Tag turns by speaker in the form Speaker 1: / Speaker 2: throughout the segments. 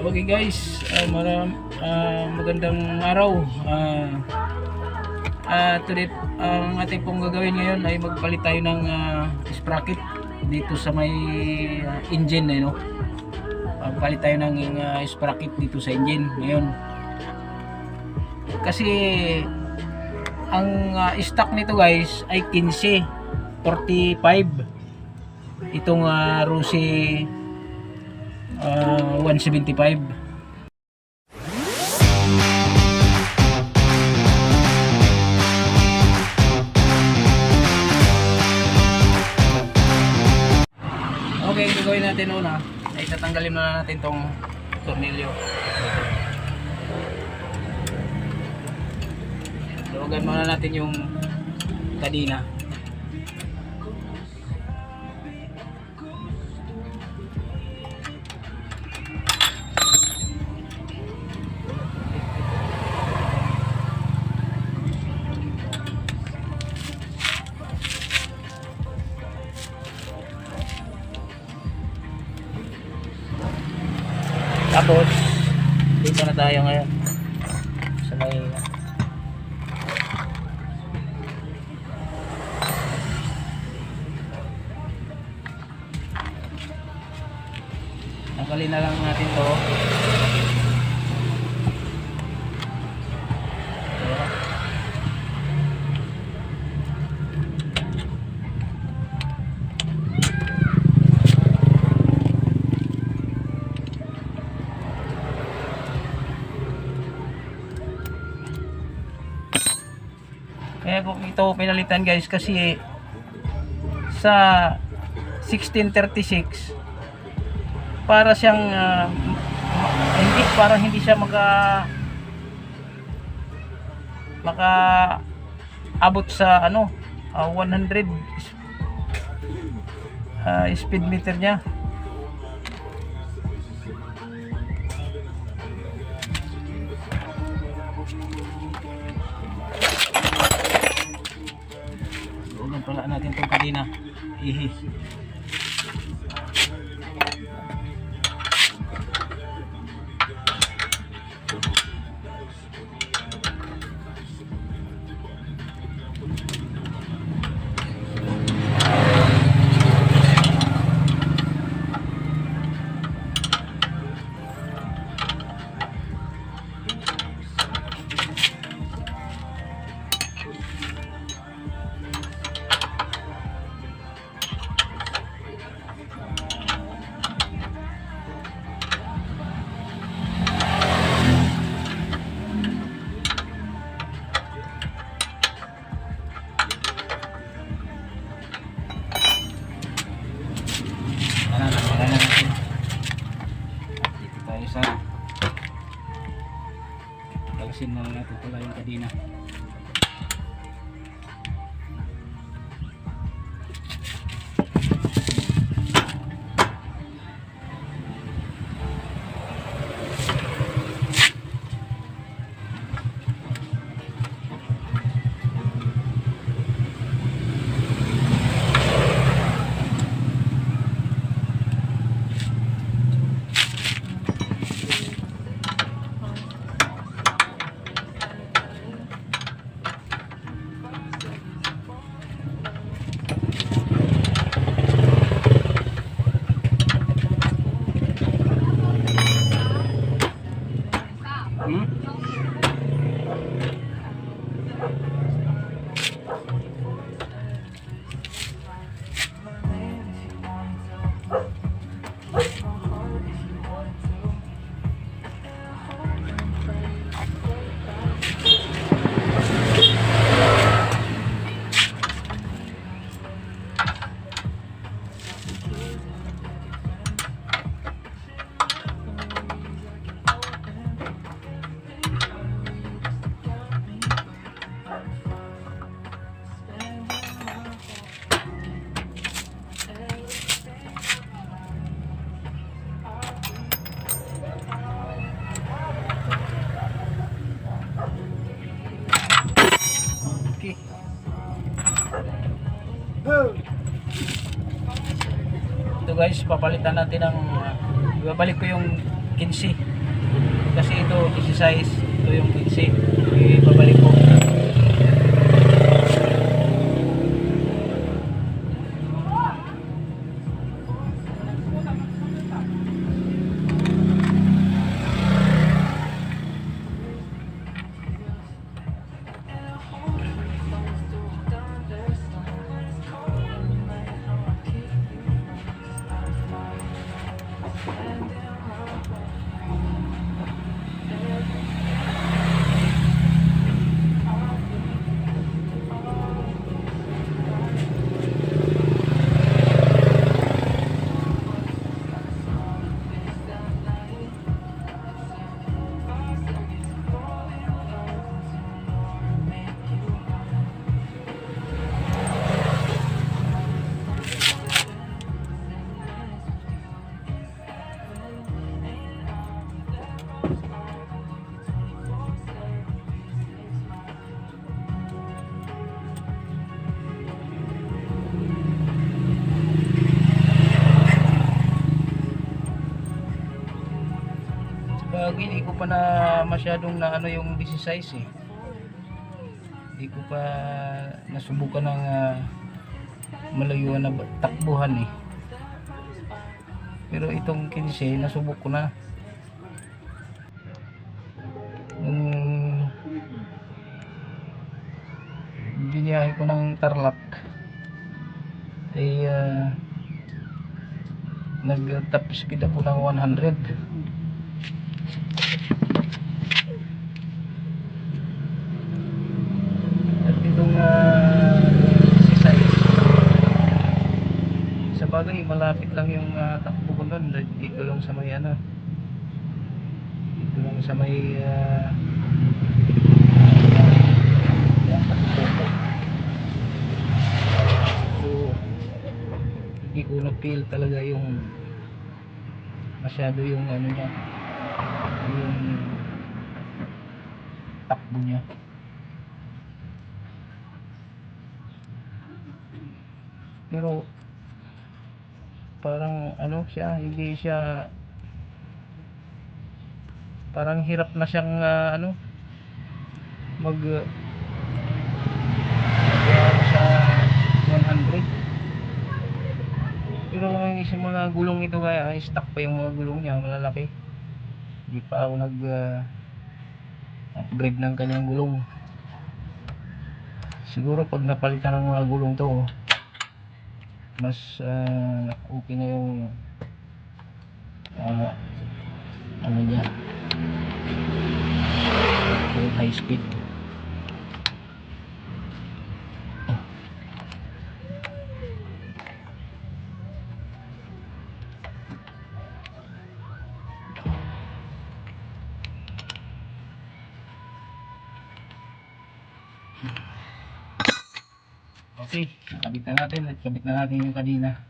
Speaker 1: Okay guys, uh, maram, ah, magandang araw. Ah, ah, today, ang ating pong gagawin ngayon ay magpalit tayo ng ah, sprocket dito sa may ah, engine eh, no? Magpalit tayo ng ah, sprocket dito sa engine ngayon. Kasi ang ah, stock nito guys ay 15 45 itong uh, Rusi ah, 175 Okay, gagawin natin una ay tatanggalin na natin tong tornilyo. Luwagan muna natin yung kadina. Tapos, dito na tayo ngayon. Ito pinalitan guys kasi sa 1636 para siyang ma- hindi para hindi siya maka maka abot sa ano ah, 100 is- ah, speed meter niya Pala natin itong kanina. Ihi. papalitan natin ng uh, ibabalik ko yung 15 kasi ito 16 ito yung 15 Bagay, hindi ko pa na masyadong na ano yung 16 eh. Hindi ko pa nasubukan ng ah, malayuan na takbuhan eh. Pero itong 15, nasubok ko na. Nung biniyahe ko ng Tarlac ay ah, nag-top speed ako ng 100. At itong uh, sa bagay malapit lang yung ah, takbo ko nun. Dito lang sa may ano. Dito lang sa may uh, so hindi ko na feel talaga yung masyado yung ano niya. Yung takbo niya. Pero parang ano siya hindi siya parang hirap na siyang ah, ano mag uh, sa 100 pero yung isang mga gulong ito kaya stuck pa yung mga gulong niya malalaki. Hindi pa ako nag ah, upgrade ng kanyang gulong. Siguro pag napalitan ng mga gulong to mas ah, okay na yung ah, ano niya. Yung high speed Okay, kabit na natin at kabit na natin yung kanina.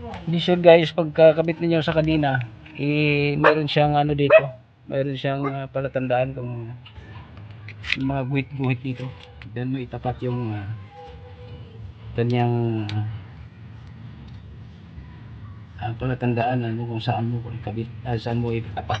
Speaker 1: Hindi sure guys, pagkakabit ninyo sa kanina, eh, meron siyang ano dito. Meron siyang ah, palatandaan kung yung mga guhit-guhit dito. Then mo itapat yung ah, kanyang ang palatandaan ano kung saan mo ikabit, ah, saan mo itapat.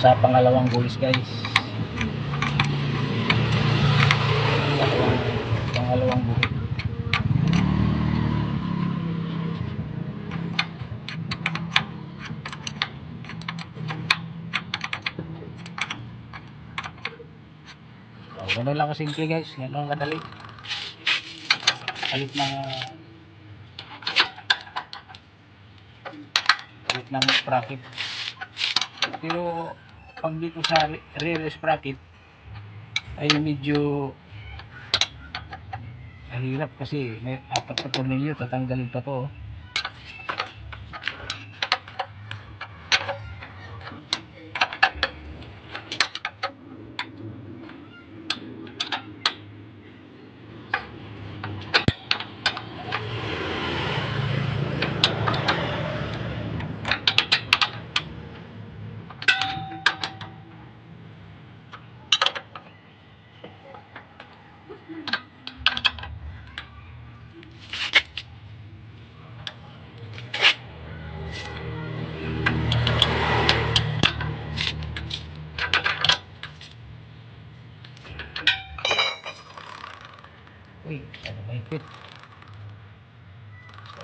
Speaker 1: sa pangalawang bulis guys. Pangalawang, bulis. So, ganun lang kasimple guys. Ganun lang kadali. Palit ng palit ng sprocket. Pero pag dito sa re- rear sprocket ay medyo mahirap kasi may apat na tornilyo tatanggalin pa to. Ano mahigpit?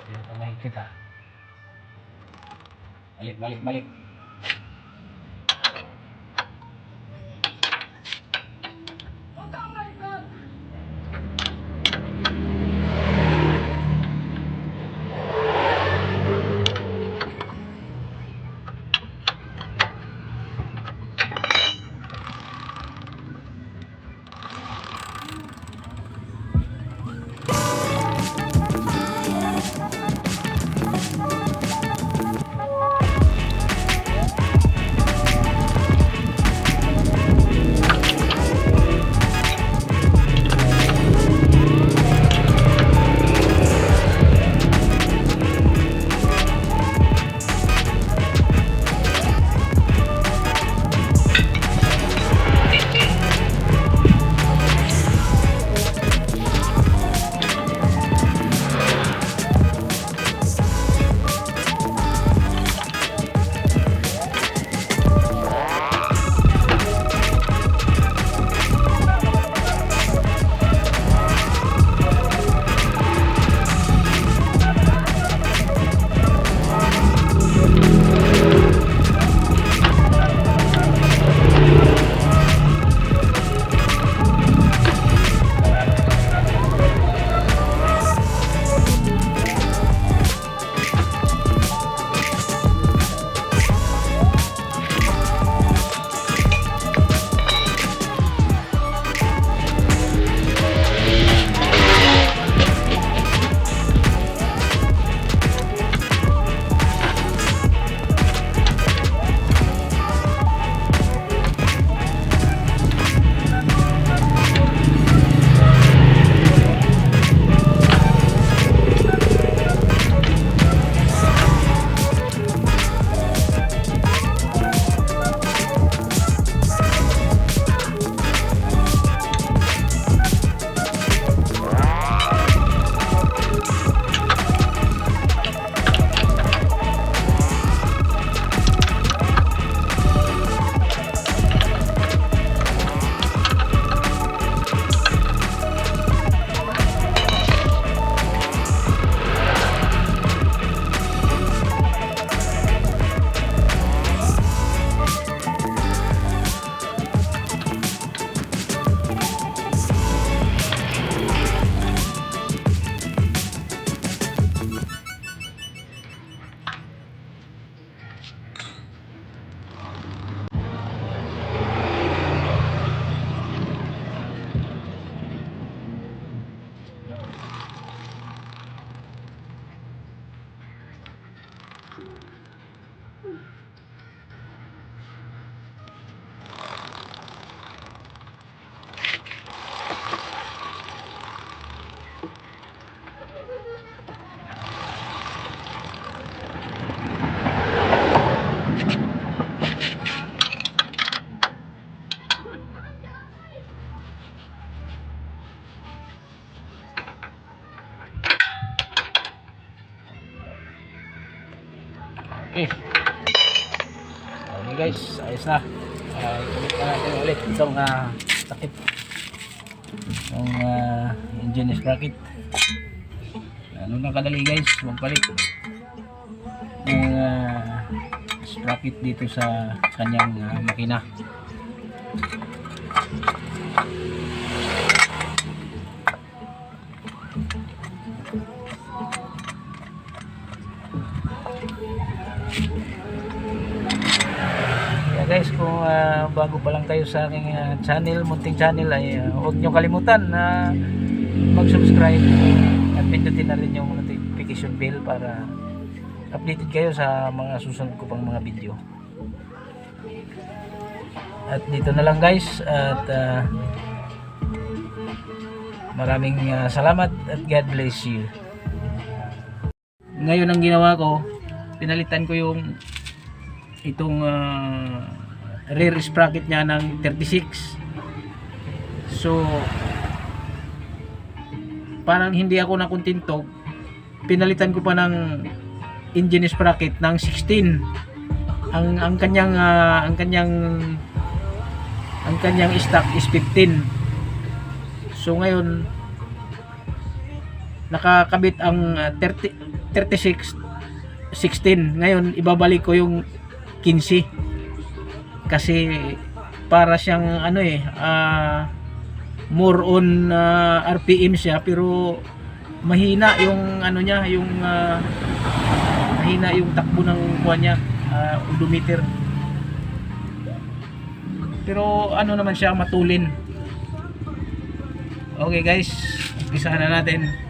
Speaker 1: Ano pa mahigpit ha? Balik, balik, balik. Okay. Okay guys, ayos na. Uh, ikulit na natin ulit itong uh, takip. Itong uh, engine sprocket. Ano na kadali guys, magpalit ng uh, sprocket dito sa kanyang uh, makina. Guys, kung ah, bago pa lang kayo sa aking ah, channel, munting channel ay ah, huwag nyo kalimutan na mag-subscribe at pindutin na rin yung notification bell para updated kayo sa mga susunod ko pang mga video. At dito na lang guys at ah, maraming ah, salamat at God bless you. Ngayon ang ginawa ko, pinalitan ko yung itong ah, rear sprocket niya ng 36 so parang hindi ako nakontento pinalitan ko pa ng engine sprocket ng 16 ang ang kanyang ah, ang kanyang ang kanyang stock is 15 so ngayon nakakabit ang ah, 30 36 16 ngayon ibabalik ko yung 15 kasi para siyang ano eh ah, more on ah, RPM siya pero mahina yung ano niya yung ah, mahina yung takbo ng kuha niya ah, odometer. Pero ano naman siya matulin. Okay guys. Umpisahan na natin